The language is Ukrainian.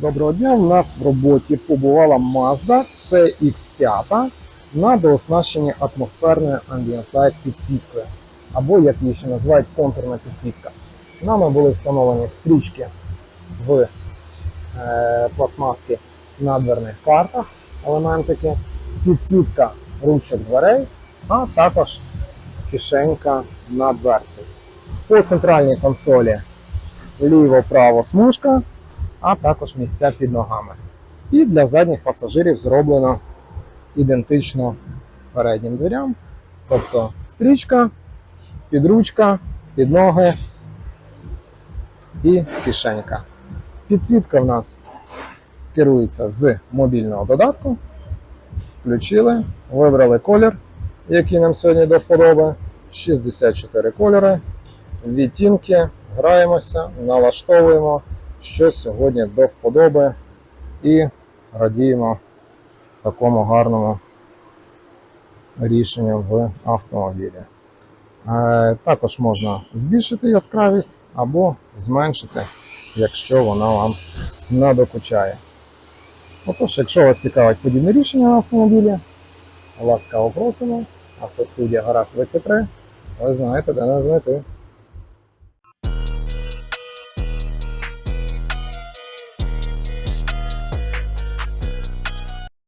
Доброго дня. У нас в роботі побувала Mazda CX5 на дооснащенні атмосферною Ambient підсвіткою, або як її ще називають контурна підсвітка. Нами були встановлені стрічки в е, пластмаски на дверних картах, елементики, підсвітка ручок дверей, а також кишенька на дверці. По центральній консолі ліво-право смужка, а також місця під ногами. І для задніх пасажирів зроблено ідентично переднім дверям. Тобто стрічка, підручка, підноги і кишенька. Підсвітка в нас керується з мобільного додатку. Включили, вибрали колір, який нам сьогодні до вподоби. 64 кольори, відтінки, граємося, налаштовуємо, що сьогодні до вподоби і радіємо такому гарному рішенню в автомобілі. Е, Також можна збільшити яскравість або зменшити, якщо вона вам надокучає. Отож, якщо вас цікавить подібне рішення на автомобілі, ласкаво просимо. Автостудія Гараж 23. Ви знаєте, де нас знайти.